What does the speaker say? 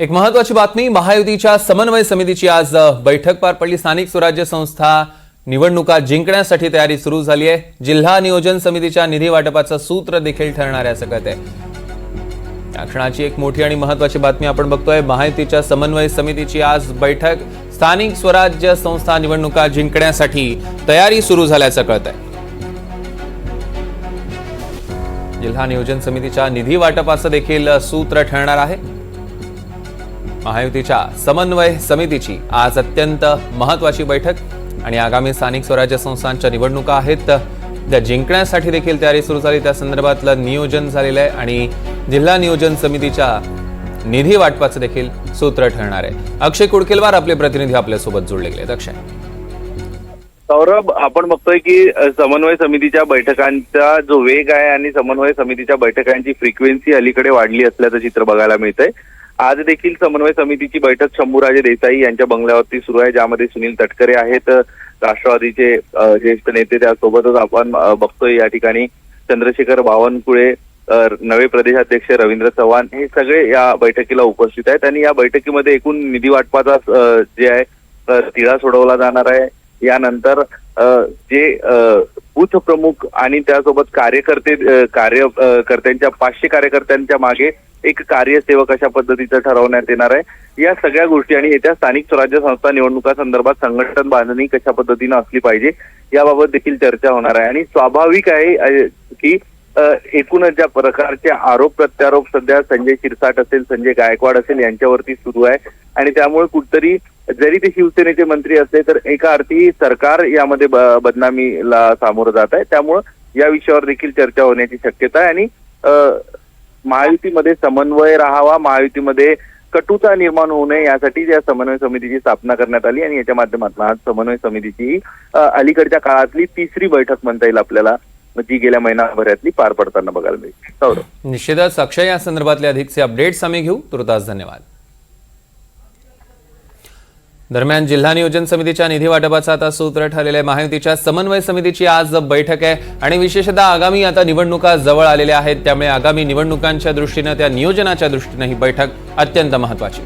एक महत्वाची बातमी महायुतीच्या समन्वय समितीची आज बैठक पार पडली. स्थानिक स्वराज्य संस्था निवडणुका जिंकण्यासाठी तयारी सुरू झाली आहे. जिल्हा नियोजन समितीच्या निधी वाटपाचं सूत्र देखील ठरणार आहे. असं या क्षणाची एक मोठी आणि महत्वाची बातमी आपण बघतोय. महायुतीच्या समन्वय समितीची आज बैठक. स्थानिक स्वराज्य संस्था निवडणुका जिंकण्यासाठी तयारी सुरू झाल्याचं आहे. जिल्हा नियोजन समितीच्या निधी वाटपाचं देखील सूत्र ठरणार आहे. महायुतीच्या समन्वय समितीची आज अत्यंत महत्वाची बैठक. आणि आगामी स्थानिक स्वराज्य संस्थांच्या निवडणुका आहेत. त्या जिंकण्यासाठी देखील तयारी सुरू झाली. त्या संदर्भातलं नियोजन झालेलं आहे. आणि जिल्हा नियोजन समितीच्या निधी वाटपाचं देखील सूत्र ठरणार आहे. अक्षय कुडकेलवार आपले प्रतिनिधी आपल्यासोबत जोडले गेले अक्षय. सौरभ आपण बघतोय की समन्वय समितीच्या बैठकांचा जो वेग आहे आणि समन्वय समितीच्या बैठकांची फ्रिक्वेन्सी अलीकडे वाढली असल्याचं चित्र बघायला मिळतंय. आज देखील समन्वय समितीची बैठक शंभूराजे देसाई यांच्या बंगल्यावरती सुरू आहे ज्यामध्ये सुनील तटकरे आहेत. राष्ट्रवादीचे ज्येष्ठ नेते त्यासोबतच आपण बघतोय या ठिकाणी चंद्रशेखर बावनकुळे नवे प्रदेशाध्यक्ष रवींद्र चव्हाण हे सगळे या बैठकीला उपस्थित आहेत. आणि या बैठकीमध्ये एकूण निधी वाटपाचा जे आहे तिळा तिढा सोडवला जाणार आहे. यानंतर जे बूथ प्रमुख आणि त्यासोबत कार्यकर्ते कार्यकर्त्यांच्या पाचशे कार्यकर्त्यांच्या मागे एक कार्यसेवक अशा पद्धतीचं ठरवण्यात येणार आहे. या सगळ्या गोष्टी आणि येत्या स्थानिक स्वराज्य संस्था निवडणुका संदर्भात संघटन बांधणी कशा पद्धतीनं असली पाहिजे याबाबत देखील चर्चा होणार आहे. आणि स्वाभाविक आहे की एकूणच ज्या प्रकारचे आरोप प्रत्यारोप सध्या संजय शिरसाट असेल संजय गायकवाड असेल यांच्यावरती सुरू आहे. आणि त्यामुळे कुठतरी जरी ते शिवसेनेचे मंत्री असले तर एका अर्थी सरकार यामध्ये ब- बदनामीला सामोरं जात आहे. त्यामुळं या विषयावर देखील चर्चा होण्याची शक्यता आहे. आणि महायुतीमध्ये समन्वय राहावा महायुतीमध्ये कटुता निर्माण होऊ नये यासाठी या समन्वय समितीची स्थापना करण्यात आली आणि याच्या माध्यमातून आज समन्वय समितीची अलीकडच्या काळातली तिसरी बैठक म्हणता येईल आपल्याला जी गेल्या महिनाभरातली पार पडताना बघायला मिळते सौरभ. निश्चितच अक्षय या संदर्भातले अधिकचे अपडेट्स आम्ही घेऊ. तुर्तास धन्यवाद. दरम्यान जिल्हा नियोजन समितीच्या निधी वाटपाचं आता सूत्र ठरलेलं आहे. महायुतीच्या समन्वय समितीची आज बैठक आहे आणि विशेषतः आगामी आता निवडणुका जवळ आलेल्या आहेत. त्यामुळे आगामी निवडणुकांच्या दृष्टीनं त्या नियोजनाच्या दृष्टीनं ही बैठक अत्यंत महत्वाची